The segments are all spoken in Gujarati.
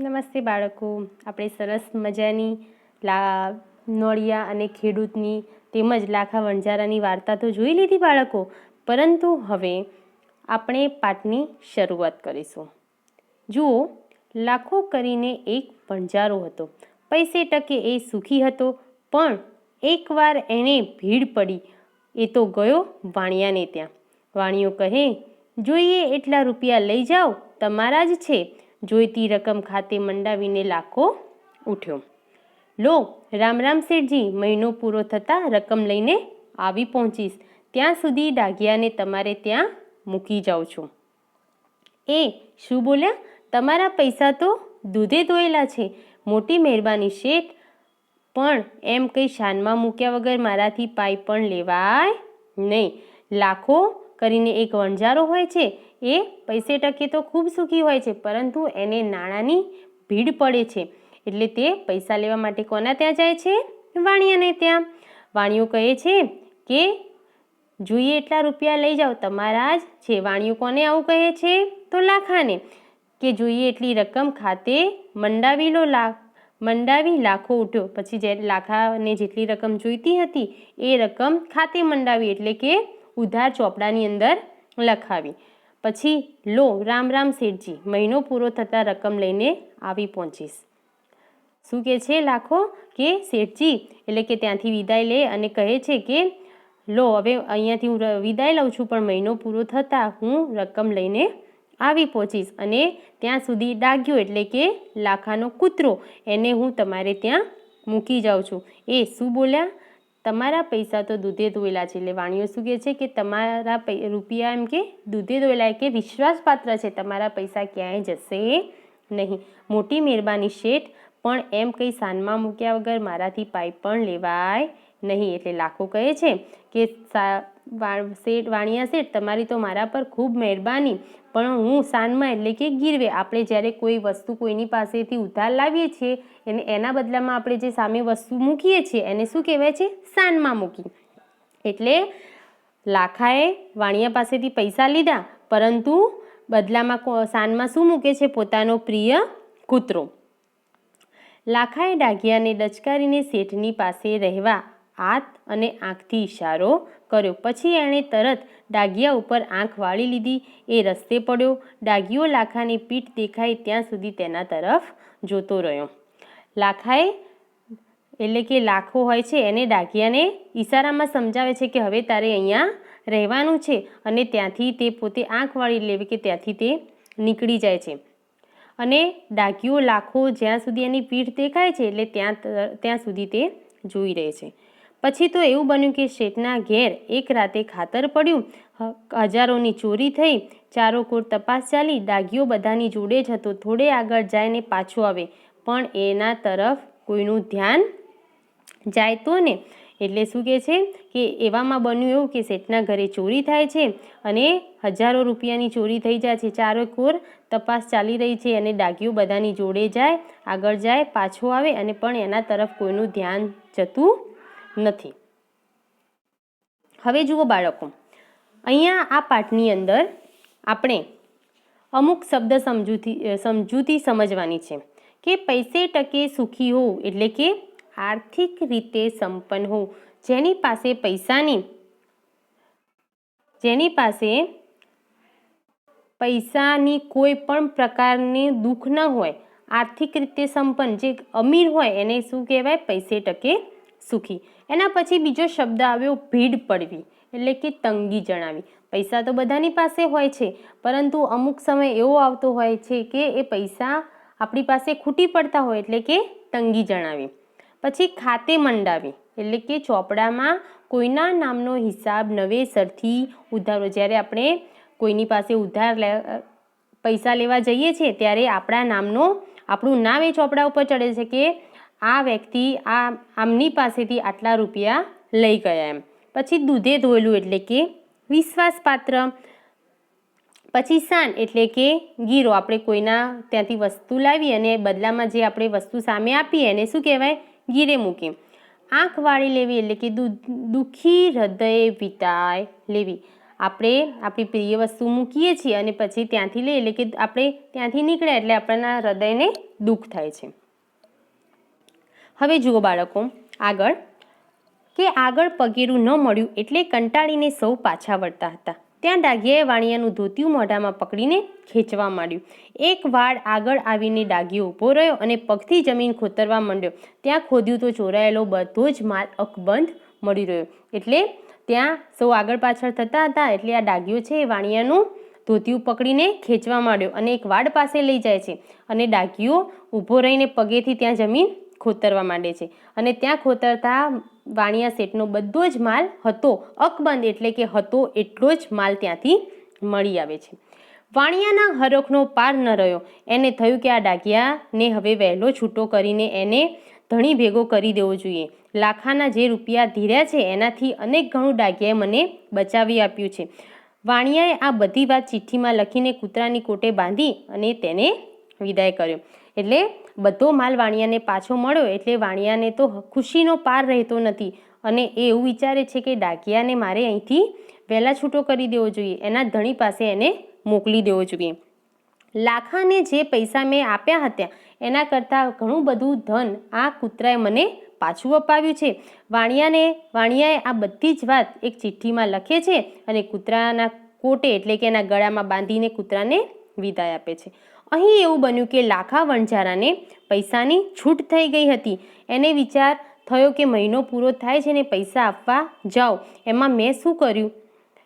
નમસ્તે બાળકો. આપણે સરસ મજાની લા, નોળિયા અને ખેડૂતની તેમજ લાખા વણઝારાની વાર્તા તો જોઈ લીધી બાળકો. પરંતુ હવે આપણે પાઠની શરૂઆત કરીશું. જુઓ, લાખો કરીને એક વણઝારો હતો. પૈસે ટકે એ સુખી હતો, પણ એકવાર એને ભીડ પડી, એ તો ગયો વાણિયાને ત્યાં. વાણિયો કહે, જોઈએ એટલા રૂપિયા લઈ જાઓ, તમારા જ છે. જોઈતી રકમ ખાતે મંડાવીને લાખો ઉઠ્યો. લો, રામ રામ શેઠજી, મહિનો પૂરો થતાં રકમ લઈને આવી પહોંચીશ. ત્યાં સુધી ડાઘિયાને તમારે ત્યાં મૂકી જાઉં છું. એ, શું બોલ્યા? તમારા પૈસા તો દૂધે ધોયેલા છે. મોટી મહેરબાની શેઠ. પણ એમ કંઈ શાનમાં મૂક્યા વગર મારાથી પાઈ પણ લેવાય નહીં. લાખો કરીને એક વણઝારો હોય છે. એ પૈસે ટકે તો ખૂબ સુખી હોય છે, પરંતુ એને નાણાંની ભીડ પડે છે. એટલે તે પૈસા લેવા માટે કોના ત્યાં જાય છે? વાણિયાને ત્યાં. વાણિયો કહે છે કે, જોઈએ એટલા રૂપિયા લઈ જાઓ, તમારા જ છે વાણિયો કોને આવું કહે છે? તો લાખાને. કે, જોઈએ એટલી રકમ ખાતે મંડાવી લો લાખ મંડાવી લાખો ઉઠ્યો. પછી જે લાખાને જેટલી રકમ જોઈતી હતી, એ રકમ ખાતે મંડાવી, એટલે કે ઉધાર ચોપડાની અંદર લખાવી. પછી લો, રામ રામ શેઠજી, મહિનો પૂરો થતાં રકમ લઈને આવી પહોંચીશ. શું કહે છે લાખો? કે શેઠજી, એટલે કે ત્યાંથી વિદાય લે અને કહે છે કે, લો, હવે અહીંયાથી હું વિદાય લઉં છું, પણ મહિનો પૂરો થતાં હું રકમ લઈને આવી પહોંચીશ અને ત્યાં સુધી ડાગ્યો એટલે કે લાખાનો કૂતરો એને હું તમારે ત્યાં મૂકી જાઉં છું. એ શું બોલ્યા? તમારા પૈસા તો દૂધે ધોયેલા છે. એટલે વાણીઓ શું કહે છે કે તમારા રૂપિયા એમ કે દૂધે ધોયેલા કે વિશ્વાસપાત્ર છે. તમારા પૈસા ક્યાંય જશે નહીં. મોટી મહેરબાની શેઠ, પણ એમ કંઈ સાનમાં મૂક્યા વગર મારાથી પાઇપ પણ લેવાય નહીં. એટલે લાખો કહે છે કે સા શેઠ, વાણિયા શેઠ, તમારી તો મારા પર ખૂબ મહેરબાની. પણ હું સાનમાં એટલે કે ગીરવે, આપણે જ્યારે કોઈ વસ્તુ કોઈની પાસેથી ઉધાર લાવીએ છીએ, એને એના બદલામાં આપણે જે સામે વસ્તુ મૂકીએ છીએ, એને શું કહેવાય છે? સાનમાં મૂકી. એટલે લાખાએ વાણિયા પાસેથી પૈસા લીધા, પરંતુ બદલામાં સાનમાં શું મૂકે છે? પોતાનો પ્રિય કૂતરો. લાખાએ ડાઘિયાને ડચકારીને શેઠની પાસે રહેવા હાથ અને આંખથી ઇશારો કર્યો. પછી એણે તરત ડાઘિયા ઉપર આંખ વાળી લીધી. એ રસ્તે પડ્યો. ડાઘિયો લાખાની પીઠ દેખાય ત્યાં સુધી તેના તરફ જોતો રહ્યો. લાખાએ, એટલે કે લાખો હોય છે, એને ડાઘિયાને ઈશારામાં સમજાવે છે કે હવે તારે અહીંયા રહેવાનું છે અને ત્યાંથી તે પોતે આંખ વાળી લેવી કે ત્યાંથી તે નીકળી જાય છે. અને ડાઘિયો લાખો જ્યાં સુધી એની પીઠ દેખાય છે, એટલે ત્યાં ત્યાં સુધી તે જોઈ રહે છે. પછી તો એવું બન્યું કે શેઠના ઘેર એક રાતે ખાતર પડ્યું. હજારોની ચોરી થઈ. ચારો કોર તપાસ ચાલી. ડાઘીઓ બધાની જોડે જ હતો. થોડે આગળ જાય ને પાછો આવે. પણ એના તરફ કોઈનું ધ્યાન જાય તો ને? એટલે શું કહે છે કે એવામાં બન્યું એવું કે શેઠના ઘરે ચોરી થાય છે અને હજારો રૂપિયાની ચોરી થઈ જાય છે. ચારો કોર તપાસ ચાલી રહી છે અને ડાઘીઓ બધાની જોડે જાય, આગળ જાય, પાછો આવે અને પણ એના તરફ કોઈનું ધ્યાન જતું નથી. હવે જુઓ બાળકો, અહીંયા આ પાઠની અંદર આપણે અમુક શબ્દ સમજૂતી સમજૂતી સમજવાની છે કે પૈસે ટકે સુખી હોવું એટલે કે આર્થિક રીતે સંપન્ન હોવું જેની પાસે પૈસાની, જેની પાસે પૈસાની કોઈ પણ પ્રકારની દુઃખ ન હોય, આર્થિક રીતે સંપન્ન, જે અમીર હોય એને શું કહેવાય? પૈસે ટકે સુખી. એના પછી બીજો શબ્દ આવ્યો ભીડ પડવી, એટલે કે તંગી જણાવી. પૈસા તો બધાની પાસે હોય છે, પરંતુ અમુક સમય એવો આવતો હોય છે કે એ પૈસા આપણી પાસે ખૂટી પડતા હોય એટલે કે તંગી જણાવી. પછી ખાતે મંડાવી, એટલે કે ચોપડામાં કોઈના નામનો હિસાબ નવેસરથી ઉધારો. જ્યારે આપણે કોઈની પાસે ઉધાર પૈસા લેવા જઈએ છીએ, ત્યારે આપણા નામનો, આપણું નામ એ ચોપડા ઉપર ચડે છે કે આ વ્યક્તિ આ આમની પાસેથી આટલા રૂપિયા લઈ ગયા એમ. પછી દૂધે ધોયેલું એટલે કે વિશ્વાસપાત્ર. પછી સાન એટલે કે ગીરો. આપણે કોઈના ત્યાંથી વસ્તુ લાવી અને બદલામાં જે આપણે વસ્તુ સામે આપીએ એને શું કહેવાય? ગીરે મૂકી આંખ વાળી લેવી એટલે કે દુઃખી હૃદય વિતાય લેવી. આપણે આપણી પ્રિય વસ્તુ મૂકીએ છીએ અને પછી ત્યાંથી લઈએ એટલે કે આપણે ત્યાંથી નીકળ્યા એટલે આપણા હૃદયને દુઃખ થાય છે. હવે જુઓ બાળકો, આગળ. કે આગળ પગેરું ન મળ્યું એટલે કંટાળીને સૌ પાછા વળતા હતા. ત્યાં ડાઘિયાએ વાણિયાનું ધોતિયું મોઢામાં પકડીને ખેંચવા માંડ્યું. એક વાળ આગળ આવીને ડાઘિયો ઊભો રહ્યો અને પગથી જમીન ખોતરવા માંડ્યો. ત્યાં ખોદ્યું તો ચોરાયેલો બધો જ માલ અકબંધ મળી રહ્યો. એટલે ત્યાં સૌ આગળ પાછળ થતા હતા એટલે આ ડાઘિયો છે એ વાણિયાનું ધોતિયું પકડીને ખેંચવા માંડ્યો અને એક વાડ પાસે લઈ જાય છે. અને ડાઘિયો ઊભો રહીને પગેથી ત્યાં જમીન ખોતરવા માંડે છે. અને ત્યાં ખોતરતા વાણિયા શેઠનો બધો જ માલ હતો, અકબંધ એટલે કે હતો એટલો જ માલ ત્યાંથી મળી આવે છે. વાણિયાના હરખનો પાર ન રહ્યો. એને થયું કે આ ડાઘિયાને હવે વહેલો છૂટો કરીને એને ધણી ભેગો કરી દેવો જોઈએ. લાખાના જે રૂપિયા ધીર્યા છે, એનાથી અનેક ઘણું ડાઘિયાએ મને બચાવી આપ્યું છે. વાણિયાએ આ બધી વાત ચિઠ્ઠીમાં લખીને કૂતરાની કોટે બાંધી અને તેને વિદાય કર્યો. એટલે બધો માલ વાણિયાને પાછો મળ્યો એટલે વાણિયાને તો ખુશીનો પાર રહેતો નથી. અને એ એવું વિચારે છે કે ડાકિયાને મારે અહીંથી વહેલા છૂટો કરી દેવો જોઈએ. એના ધણી પાસે એને મોકલી દેવો જોઈએ. લાખાને જે પૈસા મેં આપ્યા હતા, એના કરતાં ઘણું બધું ધન આ કૂતરાએ મને પાછું અપાવ્યું છે. વાણિયાને, વાણિયાએ આ બધી જ વાત એક ચિઠ્ઠીમાં લખે છે અને કૂતરાના કોટે એટલે કે એના ગળામાં બાંધીને કૂતરાને વિદાય આપે છે. અહીં એવું બન્યું કે લાખા વણઝારાને પૈસાની છૂટ થઈ ગઈ હતી. એને વિચાર થયો કે મહિનો પૂરો થાય છે ને પૈસા આપવા જાઓ. એમાં મેં શું કર્યું?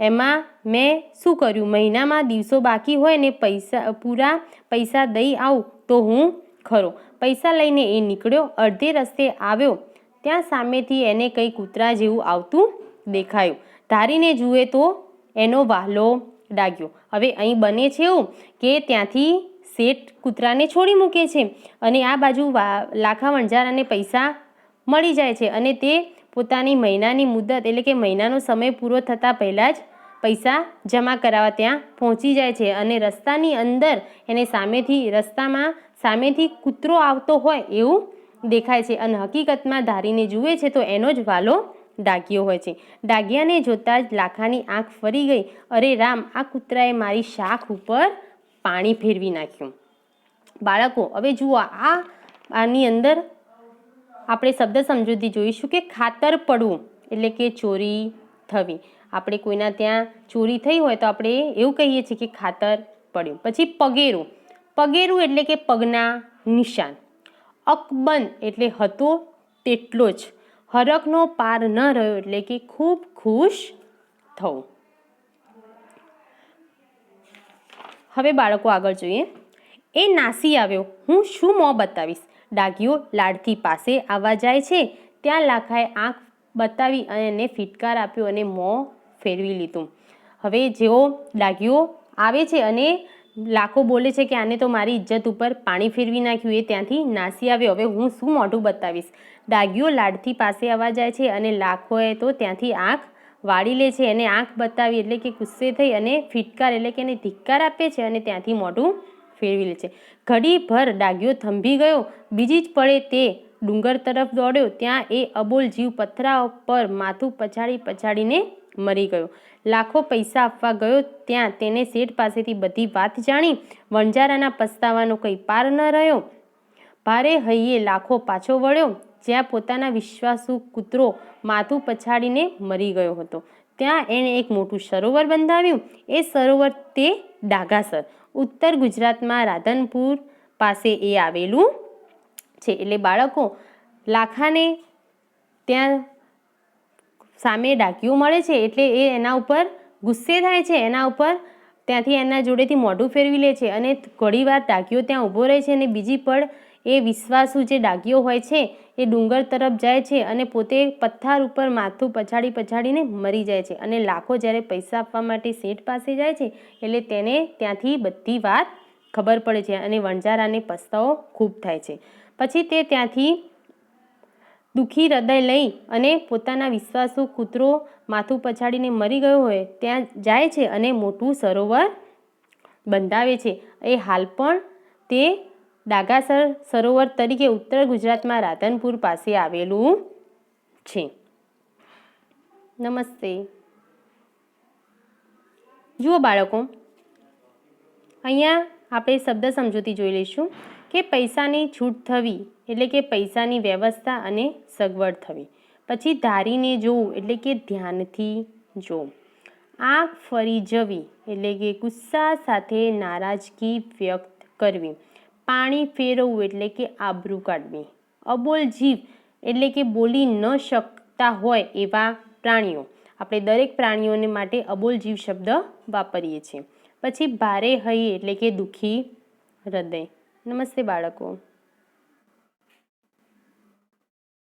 એમાં મેં શું કર્યું? મહિનામાં દિવસો બાકી હોય ને પૈસા, પૂરા પૈસા દઈ આવું તો હું ખરો. પૈસા લઈને એ નીકળ્યો, અડધે રસ્તે આવ્યો. ત્યાં સામેથી એને કંઈ કૂતરા જેવું આવતું દેખાયું. ધારીને જુએ તો એનો વાહલો ડાગ્યો. હવે અહીં બને છે એવું કે ત્યાંથી શેઠ કૂતરાને છોડી મૂકે છે અને આ બાજુ લાખા વણઝારાને પૈસા મળી જાય છે અને તે પોતાની મહિનાની મુદત એટલે કે મહિનાનો સમય પૂરો થતાં પહેલાં જ પૈસા જમા કરાવવા ત્યાં પહોંચી જાય છે અને રસ્તાની અંદર એને સામેથી, રસ્તામાં સામેથી કૂતરો આવતો હોય એવું દેખાય છે અને હકીકતમાં ધારીને જુએ છે તો એનો જ વાલો ડાગ્યો હોય છે. ડાગ્યાને જોતાં જ લાખાની આંખ ફરી ગઈ. અરે રામ, આ કૂતરાએ મારી શાખ ઉપર પાણી ફેરવી નાખ્યું. બાળકો, હવે જુઓ, આ આની અંદર આપણે શબ્દ સમજૂતી જોઈશું કે ખાતર પડવું એટલે કે ચોરી થવી. આપણે કોઈના ત્યાં ચોરી થઈ હોય તો આપણે એવું કહીએ છીએ કે ખાતર પડ્યું. પછી પગેરું. પગેરું એટલે કે પગના નિશાન. અકબંધ એટલે હતો તેટલો જ. હરખનો પાર ન રહ્યો એટલે કે ખૂબ ખુશ થવું. હવે બાળકો આગળ જોઈએ. એ નાસી આવ્યો. હું શું મોં બતાવીશ? ડાઘીઓ લાડથી પાસે આવવા જાય છે. ત્યાં લાખાએ આંખ બતાવી અને એને ફિટકાર આપ્યો અને મોં ફેરવી લીધું. હવે જેઓ ડાઘીઓ આવે છે અને લાખો બોલે છે કે આને તો મારી ઇજ્જત ઉપર પાણી ફેરવી નાખ્યું, એ ત્યાંથી નાસી આવ્યો. હવે હું શું મોઢું બતાવીશ? ડાઘીઓ લાડથી પાસે આવવા જાય છે અને લાખોએ તો ત્યાંથી આંખ વાળી લે છે, એને આંખ બતાવી એટલે કે ગુસ્સે થઈ અને ફિટકાર એટલે કે એને ધિક્કાર આપે છે અને ત્યાંથી મોઢું ફેરવી લે છે. ઘડીભર ડાગ્યો થંભી ગયો. બીજી જ પળે તે ડુંગર તરફ દોડ્યો. ત્યાં એ અબોલ જીવ પથરા પર માથું પછાડી પછાડીને મરી ગયો. લાખો પૈસા આપવા ગયો. ત્યાં તેને શેઠ પાસેથી બધી વાત જાણી. વણજારાના પસ્તાવાનો કંઈ પાર ન રહ્યો. ભારે હૈયે લાખો પાછો વળ્યો. જ્યાં પોતાના વિશ્વાસુ કૂતરો માથું પછાડીને મરી ગયો હતો. ત્યાં એણે એક મોટું સરોવર બંધાવ્યું. એ સરોવર તે ડાઘાસર. ઉત્તર ગુજરાતમાં રાધનપુર પાસે એ આવેલું છે. એટલે બાળકો, લાખાને ત્યાં સામે ડાકીઓ મળે છે એટલે એ એના ઉપર ગુસ્સે થાય છે. એના ઉપર ત્યાંથી એના જોડેથી મોઢું ફેરવી લે છે અને ઘણીવાર ડાકીઓ ત્યાં ઊભો રહે છે અને બીજી પળ એ વિશ્વાસુ જે ડાકીઓ હોય છે, એ ડુંગર તરફ જાય છે અને પોતે પથ્થર ઉપર માથું પછાડી પછાડીને મરી જાય છે અને લાખો જ્યારે પૈસા આપવા માટે શેઠ પાસે જાય છે, એટલે તેને ત્યાંથી બધી વાત ખબર પડે છે અને વણઝારાને પસ્તાવો ખૂબ થાય છે. પછી તે ત્યાંથી દુઃખી હૃદય લઈ અને પોતાના વિશ્વાસુ કૂતરો માથું પછાડીને મરી ગયો હોય, ત્યાં જાય છે અને મોટું સરોવર બંધાવે છે. એ હાલ પણ તે ડાગાસર સરોવર તરીકે ઉત્તર ગુજરાતમાં રાધનપુર પાસે આવેલું છે. નમસ્તે. જુઓ બાળકો, અહીંયા આપણે શબ્દ સમજૂતી જોઈ લઈશું કે પૈસાની છૂટ થવી એટલે કે પૈસાની વ્યવસ્થા અને સગવડ થવી. પછી ધારીને જોવું એટલે કે ધ્યાનથી જોવું. આંખ ફરી જવી એટલે કે ગુસ્સા સાથે નારાજગી વ્યક્ત કરવી. પાણી ફેરવવું એટલે કે આબરૂ કાઢવી. અબોલ જીવ એટલે કે બોલી ન શકતા હોય એવા પ્રાણીઓ. આપણે દરેક પ્રાણીઓને માટે અબોલ જીવ શબ્દ વાપરીએ છીએ. પછી ભારે હૈયે એટલે કે દુઃખી હૃદય. નમસ્તે બાળકો.